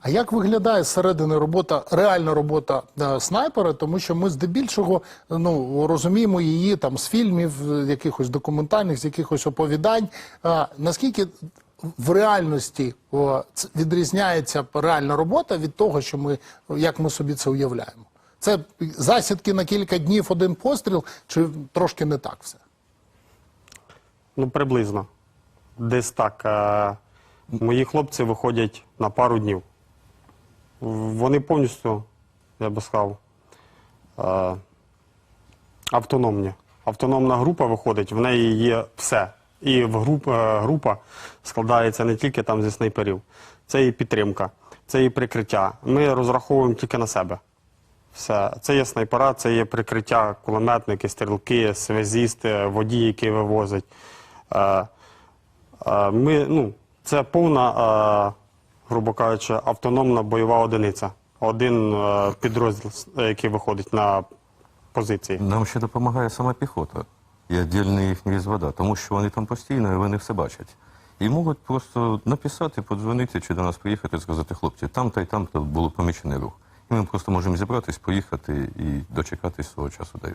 А як виглядає зсередини робота, реальна робота е, снайпера? Тому що ми здебільшого ну розуміємо її там з фільмів, якихось документальних, з якихось оповідань. А, наскільки в реальності о, відрізняється реальна робота від того, що ми як ми собі це уявляємо? Це засідки на кілька днів, один постріл, чи трошки не так все? Ну, приблизно. Десь так. Е, Мої хлопці виходять на пару днів. Вони повністю, я би сказав, е, автономні. Автономна група виходить, в неї є все. І в груп, е, група складається не тільки там зі снайперів, це і підтримка, це і прикриття. Ми розраховуємо тільки на себе. Все. Це є снайпера, це є прикриття, кулеметники, стрілки, связісти, водії, які вивозять. Е, Ми, ну, це повна, грубо кажучи, автономна бойова одиниця. Один е, підрозділ, е, який виходить на позиції. Нам ще допомагає сама піхота і віддільна їхня звода, тому що вони там постійно і вони все бачать. І можуть просто написати, подзвонити чи до нас приїхати сказати, хлопці, там та й там було помічений рух. І ми просто можемо зібратись, поїхати і дочекатись свого часу, да і.